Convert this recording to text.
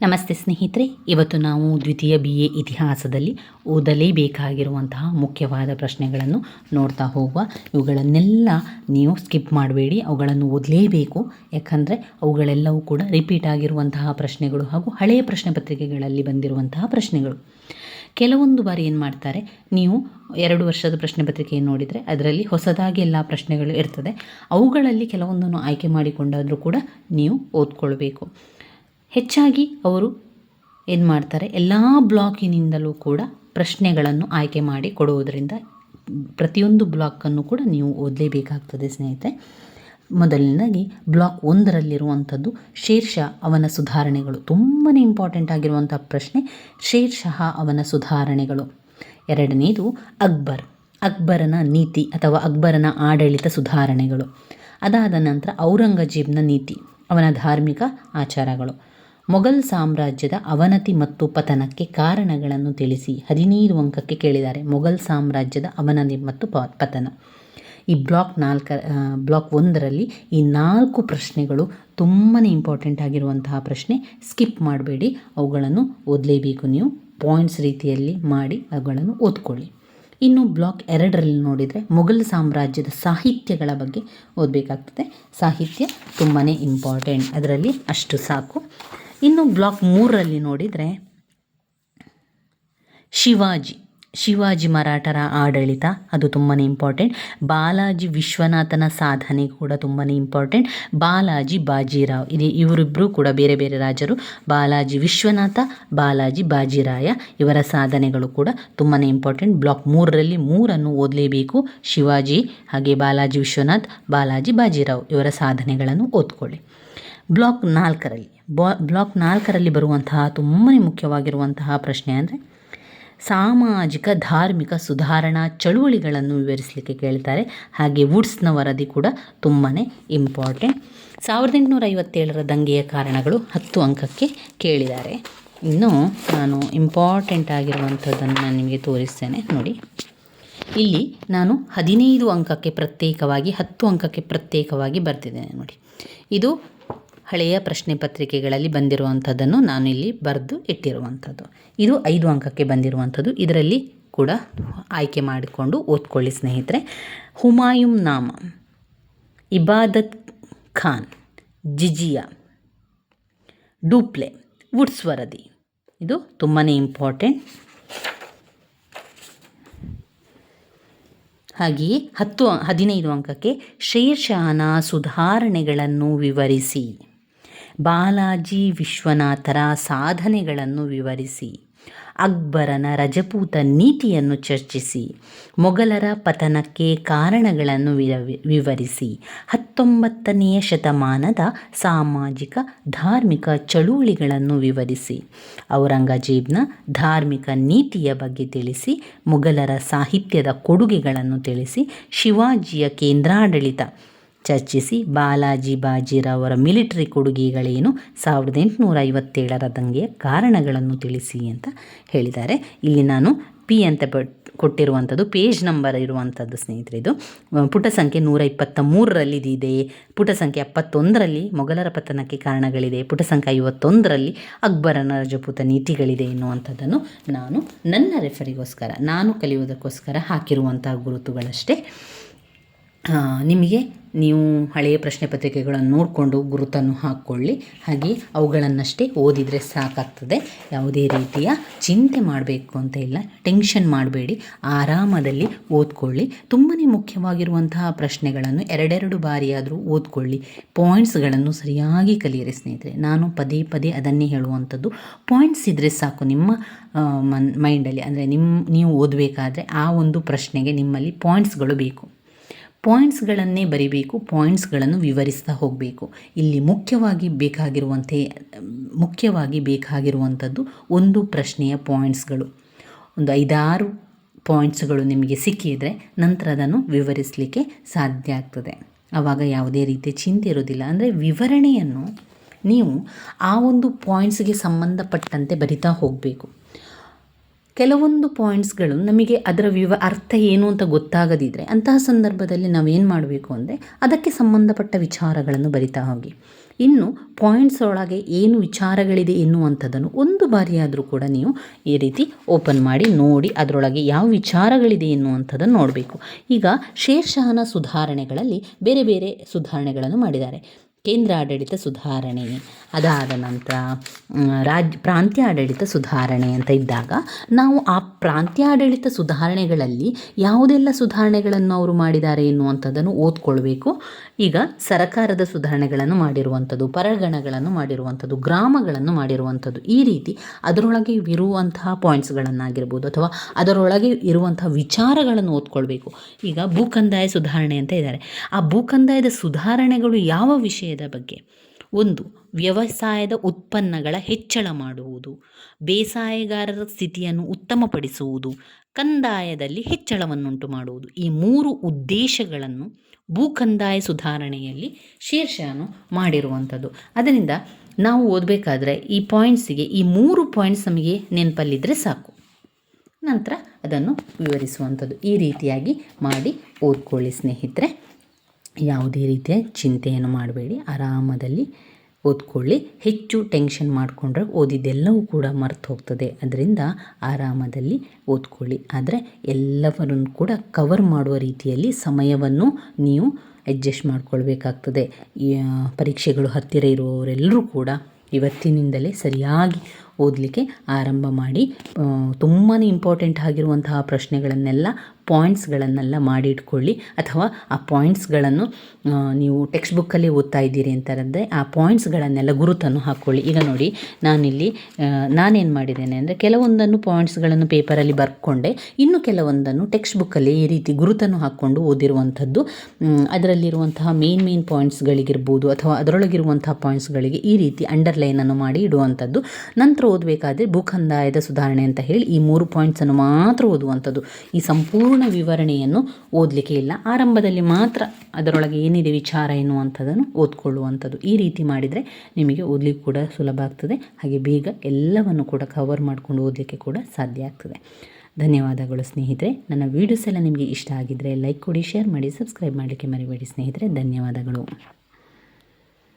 ನಮಸ್ತೆ ಸ್ನೇಹಿತರೆ, ಇವತ್ತು ನಾವು ದ್ವಿತೀಯ ಬಿ ಎ ಇತಿಹಾಸದಲ್ಲಿ ಓದಲೇಬೇಕಾಗಿರುವಂತಹ ಮುಖ್ಯವಾದ ಪ್ರಶ್ನೆಗಳನ್ನು ನೋಡ್ತಾ ಹೋಗುವ. ಇವುಗಳನ್ನೆಲ್ಲ ನೀವು ಸ್ಕಿಪ್ ಮಾಡಬೇಡಿ, ಅವುಗಳನ್ನು ಓದಲೇಬೇಕು. ಯಾಕಂದರೆ ಅವುಗಳೆಲ್ಲವೂ ಕೂಡ ರಿಪೀಟ್ ಆಗಿರುವಂತಹ ಪ್ರಶ್ನೆಗಳು ಹಾಗೂ ಹಳೆಯ ಪ್ರಶ್ನೆ ಪತ್ರಿಕೆಗಳಲ್ಲಿ ಬಂದಿರುವಂತಹ ಪ್ರಶ್ನೆಗಳು. ಕೆಲವೊಂದು ಬಾರಿ ಏನು ಮಾಡ್ತಾರೆ, ನೀವು ಎರಡು ವರ್ಷದ ಪ್ರಶ್ನೆ ಪತ್ರಿಕೆಯನ್ನು ನೋಡಿದರೆ ಅದರಲ್ಲಿ ಹೊಸದಾಗಿ ಎಲ್ಲ ಪ್ರಶ್ನೆಗಳು ಇರ್ತದೆ. ಅವುಗಳಲ್ಲಿ ಕೆಲವೊಂದನ್ನು ಆಯ್ಕೆ ಮಾಡಿಕೊಂಡಾದರೂ ಕೂಡ ನೀವು ಓದ್ಕೊಳ್ಬೇಕು. ಹೆಚ್ಚಾಗಿ ಅವರು ಏನು ಮಾಡ್ತಾರೆ, ಎಲ್ಲ ಬ್ಲಾಕಿನಿಂದಲೂ ಕೂಡ ಪ್ರಶ್ನೆಗಳನ್ನು ಆಯ್ಕೆ ಮಾಡಿ ಕೊಡುವುದರಿಂದ ಪ್ರತಿಯೊಂದು ಬ್ಲಾಕನ್ನು ಕೂಡ ನೀವು ಓದಲೇಬೇಕಾಗ್ತದೆ ಸ್ನೇಹಿತರೆ. ಮೊದಲನೇದಾಗಿ ಬ್ಲಾಕ್ ಒಂದರಲ್ಲಿರುವಂಥದ್ದು ಶೇರ್ಷ ಅವನ ಸುಧಾರಣೆಗಳು. ತುಂಬಾ ಇಂಪಾರ್ಟೆಂಟ್ ಆಗಿರುವಂಥ ಪ್ರಶ್ನೆ, ಶೇರ್ಷಃ ಅವನ ಸುಧಾರಣೆಗಳು. ಎರಡನೇದು ಅಕ್ಬರ್. ಅಕ್ಬರನ ನೀತಿ ಅಥವಾ ಅಕ್ಬರನ ಆಡಳಿತ ಸುಧಾರಣೆಗಳು. ಅದಾದ ನಂತರ ಔರಂಗಜೇಬ್ನ ನೀತಿ, ಅವನ ಧಾರ್ಮಿಕ ಆಚಾರಗಳು. ಮೊಘಲ್ ಸಾಮ್ರಾಜ್ಯದ ಅವನತಿ ಮತ್ತು ಪತನಕ್ಕೆ ಕಾರಣಗಳನ್ನು ತಿಳಿಸಿ ಹದಿನೈದು ಅಂಕಕ್ಕೆ ಕೇಳಿದ್ದಾರೆ. ಮೊಘಲ್ ಸಾಮ್ರಾಜ್ಯದ ಅವನತಿ ಮತ್ತು ಪತನ. ಈ ಬ್ಲಾಕ್ ನಾಲ್ಕ ಬ್ಲಾಕ್ ಒಂದರಲ್ಲಿ ಈ ನಾಲ್ಕು ಪ್ರಶ್ನೆಗಳು ತುಂಬಾ ಇಂಪಾರ್ಟೆಂಟ್ ಆಗಿರುವಂತಹ ಪ್ರಶ್ನೆ. ಸ್ಕಿಪ್ ಮಾಡಬೇಡಿ, ಅವುಗಳನ್ನು ಓದಲೇಬೇಕು ನೀವು. ಪಾಯಿಂಟ್ಸ್ ರೀತಿಯಲ್ಲಿ ಮಾಡಿ ಅವುಗಳನ್ನು ಓದ್ಕೊಳ್ಳಿ. ಇನ್ನು ಬ್ಲಾಕ್ ಎರಡರಲ್ಲಿ ನೋಡಿದರೆ ಮೊಘಲ್ ಸಾಮ್ರಾಜ್ಯದ ಸಾಹಿತ್ಯಗಳ ಬಗ್ಗೆ ಓದಬೇಕಾಗ್ತದೆ. ಸಾಹಿತ್ಯ ತುಂಬಾ ಇಂಪಾರ್ಟೆಂಟ್ ಅದರಲ್ಲಿ ಅಷ್ಟು ಸಾಕು. ಇನ್ನು ಬ್ಲಾಕ್ ಮೂರರಲ್ಲಿ ನೋಡಿದರೆ ಶಿವಾಜಿ ಶಿವಾಜಿ ಮರಾಠರ ಆಡಳಿತ, ಅದು ತುಂಬಾ ಇಂಪಾರ್ಟೆಂಟ್ ಬಾಲಾಜಿ ವಿಶ್ವನಾಥನ ಸಾಧನೆ ಕೂಡ ತುಂಬಾ ಇಂಪಾರ್ಟೆಂಟ್ ಬಾಲಾಜಿ ಬಾಜಿರಾವ್ ಇದೆ ಇವರಿಬ್ಬರು ಕೂಡ ಬೇರೆ ಬೇರೆ ರಾಜರು. ಬಾಲಾಜಿ ವಿಶ್ವನಾಥ, ಬಾಲಾಜಿ ಬಾಜಿರಾಯ, ಇವರ ಸಾಧನೆಗಳು ಕೂಡ ತುಂಬಾ ಇಂಪಾರ್ಟೆಂಟ್ ಬ್ಲಾಕ್ ಮೂರರಲ್ಲಿ ಮೂರನ್ನು ಓದಲೇಬೇಕು. ಶಿವಾಜಿ, ಹಾಗೆ ಬಾಲಾಜಿ ವಿಶ್ವನಾಥ್, ಬಾಲಾಜಿ ಬಾಜಿರಾವ್ ಇವರ ಸಾಧನೆಗಳನ್ನು ಓದ್ಕೊಳ್ಳಿ. ಬ್ಲಾಕ್ ನಾಲ್ಕರಲ್ಲಿ, ಬಾ, ಬ್ಲಾಕ್ ನಾಲ್ಕರಲ್ಲಿ ಬರುವಂತಹ ತುಂಬಾ ಮುಖ್ಯವಾಗಿರುವಂತಹ ಪ್ರಶ್ನೆ ಅಂದರೆ, ಸಾಮಾಜಿಕ, ಧಾರ್ಮಿಕ ಸುಧಾರಣಾ ಚಳುವಳಿಗಳನ್ನು ವಿವರಿಸಲಿಕ್ಕೆ ಕೇಳ್ತಾರೆ. ಹಾಗೆ ವುಡ್ಸ್ನ ವರದಿ ಕೂಡ ತುಂಬಾ ಇಂಪಾರ್ಟೆಂಟ್ ಸಾವಿರದ ಎಂಟುನೂರ ಐವತ್ತೇಳರ ದಂಗೆಯ ಕಾರಣಗಳು ಹತ್ತು ಅಂಕಕ್ಕೆ ಕೇಳಿದ್ದಾರೆ. ಇನ್ನು ನಾನು ಇಂಪಾರ್ಟೆಂಟ್ ಆಗಿರುವಂಥದ್ದನ್ನು ನಾನು ನಿಮಗೆ ತೋರಿಸ್ತೇನೆ, ನೋಡಿ. ಇಲ್ಲಿ ನಾನು ಹದಿನೈದು ಅಂಕಕ್ಕೆ ಪ್ರತ್ಯೇಕವಾಗಿ, ಹತ್ತು ಅಂಕಕ್ಕೆ ಪ್ರತ್ಯೇಕವಾಗಿ ಬರ್ತಿದ್ದೇನೆ, ನೋಡಿ. ಇದು ಹಳೆಯ ಪ್ರಶ್ನೆ ಪತ್ರಿಕೆಗಳಲ್ಲಿ ಬಂದಿರುವಂಥದ್ದನ್ನು ನಾನು ಇಲ್ಲಿ ಬರೆದು ಇಟ್ಟಿರುವಂಥದ್ದು. ಇದು ಐದು ಅಂಕಕ್ಕೆ ಬಂದಿರುವಂಥದ್ದು. ಇದರಲ್ಲಿ ಕೂಡ ಆಯ್ಕೆ ಮಾಡಿಕೊಂಡು ಓದ್ಕೊಳ್ಳಿ ಸ್ನೇಹಿತರೆ. ಹುಮಾಯುಂ ನಾಮ, ಇಬಾದತ್ ಖಾನ್, ಜಿಜಿಯಾ, ಡೂಪ್ಲೆ, ವುಡ್ಸ್ ವರದಿ. ಇದು ತುಂಬಾ ಇಂಪಾರ್ಟೆಂಟ್. ಹಾಗೆಯೇ ಹತ್ತು, ಹದಿನೈದು ಅಂಕಕ್ಕೆ ಶೇರ್ಷಾನ ಸುಧಾರಣೆಗಳನ್ನು ವಿವರಿಸಿ. ಬಾಲಾಜಿ ವಿಶ್ವನಾಥರ ಸಾಧನೆಗಳನ್ನು ವಿವರಿಸಿ, ಅಕ್ಬರನ ರಜಪೂತ ನೀತಿಯನ್ನು ಚರ್ಚಿಸಿ, ಮೊಘಲರ ಪತನಕ್ಕೆ ಕಾರಣಗಳನ್ನು ವಿವರಿಸಿ, ಹತ್ತೊಂಬತ್ತನೆಯ ಶತಮಾನದ ಸಾಮಾಜಿಕ, ಧಾರ್ಮಿಕ ಚಳುವಳಿಗಳನ್ನು ವಿವರಿಸಿ, ಔರಂಗಜೇಬ್ನ ಧಾರ್ಮಿಕ ನೀತಿಯ ಬಗ್ಗೆ ತಿಳಿಸಿ, ಮೊಘಲರ ಸಾಹಿತ್ಯದ ಕೊಡುಗೆಗಳನ್ನು ತಿಳಿಸಿ, ಶಿವಾಜಿಯ ಕೇಂದ್ರಾಡಳಿತ ಚರ್ಚಿಸಿ ಬಾಲಾಜಿ ಬಾಜಿರಾವ್ ಅವರ ಮಿಲಿಟರಿ ಕೊಡುಗೆಗಳೇನು ಸಾವಿರದ ಎಂಟುನೂರ ಐವತ್ತೇಳರ ದಂಗೆಯ ಕಾರಣಗಳನ್ನು ತಿಳಿಸಿ ಅಂತ ಹೇಳಿದ್ದಾರೆ. ಇಲ್ಲಿ ನಾನು ಪಿ ಅಂತ ಕೊಟ್ಟಿರುವಂಥದ್ದು, ಪೇಜ್ ನಂಬರ್ ಇರುವಂಥದ್ದು ಸ್ನೇಹಿತರೆ ಇದು. ಪುಟ ಸಂಖ್ಯೆ ನೂರ ಇಪ್ಪತ್ತ ಮೂರರಲ್ಲಿ ಇದೆ. ಪುಟ ಸಂಖ್ಯೆ ಎಪ್ಪತ್ತೊಂದರಲ್ಲಿ ಮೊಘಲರ ಪತನಕ್ಕೆ ಕಾರಣಗಳಿದೆ. ಪುಟ ಸಂಖ್ಯೆ ಐವತ್ತೊಂದರಲ್ಲಿ ಅಕ್ಬರನ ರಜಪೂತ ನೀತಿಗಳಿದೆ ಎನ್ನುವಂಥದ್ದನ್ನು ನಾನು ನನ್ನ ರೆಫರಿಗೋಸ್ಕರ, ನಾನು ಕಲಿಯುವುದಕ್ಕೋಸ್ಕರ ಹಾಕಿರುವಂಥ ಗುರುತುಗಳಷ್ಟೇ. ನಿಮಗೆ ನೀವು ಹಳೆಯ ಪ್ರಶ್ನೆ ಪತ್ರಿಕೆಗಳನ್ನು ನೋಡಿಕೊಂಡು ಗುರುತನ್ನು ಹಾಕ್ಕೊಳ್ಳಿ. ಹಾಗೆ ಅವುಗಳನ್ನಷ್ಟೇ ಓದಿದರೆ ಸಾಕಾಗ್ತದೆ. ಯಾವುದೇ ರೀತಿಯ ಚಿಂತೆ ಮಾಡಬೇಕು ಅಂತ ಇಲ್ಲ. ಟೆನ್ಷನ್ ಮಾಡಬೇಡಿ. ಆರಾಮದಲ್ಲಿ ಓದ್ಕೊಳ್ಳಿ. ತುಂಬಾ ಮುಖ್ಯವಾಗಿರುವಂತಹ ಪ್ರಶ್ನೆಗಳನ್ನು ಎರಡೆರಡು ಬಾರಿಯಾದರೂ ಓದ್ಕೊಳ್ಳಿ. ಪಾಯಿಂಟ್ಸ್ಗಳನ್ನು ಸರಿಯಾಗಿ ಕಲಿಯಿರಿ ಸ್ನೇಹಿತರೆ. ನಾನು ಪದೇ ಪದೇ ಅದನ್ನೇ ಹೇಳುವಂಥದ್ದು. ಪಾಯಿಂಟ್ಸ್ ಇದ್ದರೆ ಸಾಕು ನಿಮ್ಮ ಮನ್, ಮೈಂಡಲ್ಲಿ. ಅಂದರೆ ನಿಮ್ಮ ನೀವು ಓದಬೇಕಾದ್ರೆ ಆ ಒಂದು ಪ್ರಶ್ನೆಗೆ ನಿಮ್ಮಲ್ಲಿ ಪಾಯಿಂಟ್ಸ್ಗಳು ಬೇಕು. ಪಾಯಿಂಟ್ಸ್ಗಳನ್ನೇ ಬರಿಬೇಕು ಪಾಯಿಂಟ್ಸ್ಗಳನ್ನು ವಿವರಿಸ್ತಾ ಹೋಗಬೇಕು. ಇಲ್ಲಿ ಮುಖ್ಯವಾಗಿ ಬೇಕಾಗಿರುವಂತೆ, ಮುಖ್ಯವಾಗಿ ಬೇಕಾಗಿರುವಂಥದ್ದು ಒಂದು ಪ್ರಶ್ನೆಯ ಪಾಯಿಂಟ್ಸ್ಗಳು ಒಂದು ಐದಾರು ಪಾಯಿಂಟ್ಸ್ಗಳು ನಿಮಗೆ ಸಿಕ್ಕಿದರೆ ನಂತರ ಅದನ್ನು ವಿವರಿಸಲಿಕ್ಕೆ ಸಾಧ್ಯ ಆಗ್ತದೆ. ಆವಾಗ ಯಾವುದೇ ರೀತಿಯ ಚಿಂತೆ ಇರೋದಿಲ್ಲ ಅಂದರೆ ವಿವರಣೆಯನ್ನು ನೀವು ಆ ಒಂದು ಪಾಯಿಂಟ್ಸ್ಗೆ ಸಂಬಂಧಪಟ್ಟಂತೆ ಬರಿತಾ ಹೋಗಬೇಕು. ಕೆಲವೊಂದು ಪಾಯಿಂಟ್ಸ್ಗಳು ನಮಗೆ ಅದರ ವಿವ ಅರ್ಥ ಏನು ಅಂತ ಗೊತ್ತಾಗದಿದ್ದರೆ ಅಂತಹ ಸಂದರ್ಭದಲ್ಲಿ ನಾವೇನು ಮಾಡಬೇಕು ಅಂದರೆ ಅದಕ್ಕೆ ಸಂಬಂಧಪಟ್ಟ ವಿಚಾರಗಳನ್ನು ಬರಿತಾ ಹೋಗಿ. ಇನ್ನು ಪಾಯಿಂಟ್ಸ್ ಒಳಗೆ ಏನು ವಿಚಾರಗಳಿದೆ ಎನ್ನುವಂಥದ್ದನ್ನು ಒಂದು ಬಾರಿಯಾದರೂ ಕೂಡ ನೀವು ಈ ರೀತಿ ಓಪನ್ ಮಾಡಿ ನೋಡಿ ಅದರೊಳಗೆ ಯಾವ ವಿಚಾರಗಳಿದೆ ಎನ್ನುವಂಥದ್ದನ್ನು ನೋಡಬೇಕು. ಈಗ ಶೇರ್ಷಹನ ಸುಧಾರಣೆಗಳಲ್ಲಿ ಬೇರೆ ಬೇರೆ ಸುಧಾರಣೆಗಳನ್ನು ಮಾಡಿದ್ದಾರೆ. ಕೇಂದ್ರ ಆಡಳಿತ ಸುಧಾರಣೆ ಅದಾದ ನಂತರ ರಾಜ್ಯ ಪ್ರಾಂತ್ಯ ಆಡಳಿತ ಸುಧಾರಣೆ ಅಂತ ಇದ್ದಾಗ ನಾವು ಆ ಪ್ರಾಂತ್ಯ ಆಡಳಿತ ಸುಧಾರಣೆಗಳಲ್ಲಿ ಯಾವುದೆಲ್ಲ ಸುಧಾರಣೆಗಳನ್ನು ಅವರು ಮಾಡಿದ್ದಾರೆ ಎನ್ನುವಂಥದ್ದನ್ನು ಓದ್ಕೊಳ್ಬೇಕು. ಈಗ ಸರಕಾರದ ಸುಧಾರಣೆಗಳನ್ನು ಮಾಡಿರುವಂಥದ್ದು, ಪರಗಣಗಳನ್ನು ಮಾಡಿರುವಂಥದ್ದು, ಗ್ರಾಮಗಳನ್ನು ಮಾಡಿರುವಂಥದ್ದು ಈ ರೀತಿ ಅದರೊಳಗೆ ಇರುವಂತಹ ಪಾಯಿಂಟ್ಸ್ಗಳನ್ನಾಗಿರ್ಬೋದು ಅಥವಾ ಅದರೊಳಗೆ ಇರುವಂತಹ ವಿಚಾರಗಳನ್ನು ಓದ್ಕೊಳ್ಬೇಕು. ಈಗ ಭೂಕಂದಾಯ ಸುಧಾರಣೆ ಅಂತ ಇದ್ದಾರೆ. ಆ ಭೂಕಂದಾಯದ ಸುಧಾರಣೆಗಳು ಯಾವ ವಿಷಯದ ಬಗ್ಗೆ. ಒಂದು, ವ್ಯವಸಾಯದ ಉತ್ಪನ್ನಗಳ ಹೆಚ್ಚಳ ಮಾಡುವುದು. ಬೇಸಾಯಗಾರರ ಸ್ಥಿತಿಯನ್ನು ಉತ್ತಮಪಡಿಸುವುದು. ಕಂದಾಯದಲ್ಲಿ ಹೆಚ್ಚಳವನ್ನುಂಟು ಮಾಡುವುದು. ಈ ಮೂರು ಉದ್ದೇಶಗಳನ್ನು ಭೂಕಂದಾಯ ಸುಧಾರಣೆಯಲ್ಲಿ ಶೀರ್ಷನು ಮಾಡಿರುವಂಥದ್ದು. ಅದರಿಂದ ನಾವು ಓದಬೇಕಾದ್ರೆ ಈ ಪಾಯಿಂಟ್ಸಿಗೆ ಈ ಮೂರು ಪಾಯಿಂಟ್ಸ್ ನಮಗೆ ನೆನಪಲ್ಲಿದ್ದರೆ ಸಾಕು. ನಂತರ ಅದನ್ನು ವಿವರಿಸುವಂಥದ್ದು. ಈ ರೀತಿಯಾಗಿ ಮಾಡಿ ಓದ್ಕೊಳ್ಳಿ ಸ್ನೇಹಿತರೆ. ಯಾವುದೇ ರೀತಿಯ ಚಿಂತೆಯನ್ನು ಮಾಡಬೇಡಿ. ಆರಾಮದಲ್ಲಿ ಓದ್ಕೊಳ್ಳಿ. ಹೆಚ್ಚು ಟೆನ್ಷನ್ ಮಾಡಿಕೊಂಡ್ರೆ ಓದಿದ್ದೆಲ್ಲವೂ ಕೂಡ ಮರ್ತು ಹೋಗ್ತದೆ. ಅದರಿಂದ ಆರಾಮದಲ್ಲಿ ಓದ್ಕೊಳ್ಳಿ. ಆದರೆ ಎಲ್ಲವನ್ನೂ ಕೂಡ ಕವರ್ ಮಾಡುವ ರೀತಿಯಲ್ಲಿ ಸಮಯವನ್ನು ನೀವು ಅಡ್ಜಸ್ಟ್ ಮಾಡ್ಕೊಳ್ಬೇಕಾಗ್ತದೆ. ಪರೀಕ್ಷೆಗಳು ಹತ್ತಿರ ಇರುವವರೆಲ್ಲರೂ ಕೂಡ ಇವತ್ತಿನಿಂದಲೇ ಸರಿಯಾಗಿ ಓದಲಿಕ್ಕೆ ಆರಂಭ ಮಾಡಿ ತುಂಬಾ ಇಂಪಾರ್ಟೆಂಟ್ ಆಗಿರುವಂತಹ ಪ್ರಶ್ನೆಗಳನ್ನೆಲ್ಲ ಪಾಯಿಂಟ್ಸ್ಗಳನ್ನೆಲ್ಲ ಮಾಡಿ ಇಟ್ಕೊಳ್ಳಿ ಅಥವಾ ಆ ಪಾಯಿಂಟ್ಸ್ಗಳನ್ನು ನೀವು ಟೆಕ್ಸ್ಟ್ ಬುಕ್ಕಲ್ಲಿ ಓದ್ತಾ ಇದ್ದೀರಿ ಅಂತಂದರೆ ಆ ಪಾಯಿಂಟ್ಸ್ಗಳನ್ನೆಲ್ಲ ಗುರುತನ್ನು ಹಾಕ್ಕೊಳ್ಳಿ ಈಗ ನೋಡಿ, ನಾನಿಲ್ಲಿ ನಾನೇನು ಮಾಡಿದ್ದೇನೆ ಅಂದರೆ ಕೆಲವೊಂದನ್ನು ಪಾಯಿಂಟ್ಸ್ಗಳನ್ನು ಪೇಪರಲ್ಲಿ ಬರ್ಕೊಂಡೆ. ಇನ್ನು ಕೆಲವೊಂದನ್ನು ಟೆಕ್ಸ್ಟ್ ಬುಕ್ಕಲ್ಲಿ ಈ ರೀತಿ ಗುರುತನ್ನು ಹಾಕ್ಕೊಂಡು ಓದಿರುವಂಥದ್ದು ಅದರಲ್ಲಿರುವಂತಹ ಮೇನ್ ಮೇನ್ ಪಾಯಿಂಟ್ಸ್ಗಳಿಗಿರ್ಬೋದು ಅಥವಾ ಅದರೊಳಗಿರುವಂತಹ ಪಾಯಿಂಟ್ಸ್ಗಳಿಗೆ ಈ ರೀತಿ ಅಂಡರ್ಲೈನನ್ನು ಮಾಡಿ ಇಡುವಂಥದ್ದು. ನಂತರ ಓದಬೇಕಾದ್ರೆ ಭೂಖಂದಾಯದ ಸುಧಾರಣೆ ಅಂತ ಹೇಳಿ ಈ ಮೂರು ಪಾಯಿಂಟ್ಸನ್ನು ಮಾತ್ರ ಓದುವಂಥದ್ದು. ಈ ಸಂಪೂರ್ಣ ವಿವರಣೆಯನ್ನು ಓದಲಿಕ್ಕೆ ಇಲ್ಲ. ಆರಂಭದಲ್ಲಿ ಮಾತ್ರ ಅದರೊಳಗೆ ಏನಿದೆ ವಿಚಾರ ಎನ್ನುವಂಥದ್ದನ್ನು ಓದ್ಕೊಳ್ಳುವಂಥದ್ದು. ಈ ರೀತಿ ಮಾಡಿದರೆ ನಿಮಗೆ ಓದಲಿಕ್ಕೆ ಕೂಡ ಸುಲಭ ಆಗ್ತದೆ. ಹಾಗೆ ಬೇಗ ಎಲ್ಲವನ್ನು ಕೂಡ ಕವರ್ ಮಾಡಿಕೊಂಡು ಓದಲಿಕ್ಕೆ ಕೂಡ ಸಾಧ್ಯ ಆಗ್ತದೆ. ಧನ್ಯವಾದಗಳು ಸ್ನೇಹಿತರೆ. ನನ್ನ ವೀಡಿಯೋಸ್ ಎಲ್ಲ ನಿಮಗೆ ಇಷ್ಟ ಆಗಿದ್ದರೆ ಲೈಕ್ ಕೊಡಿ ಶೇರ್ ಮಾಡಿ ಸಬ್ಸ್ಕ್ರೈಬ್ ಮಾಡಲಿಕ್ಕೆ ಮರಿಬೇಡಿ ಸ್ನೇಹಿತರೆ. ಧನ್ಯವಾದಗಳು.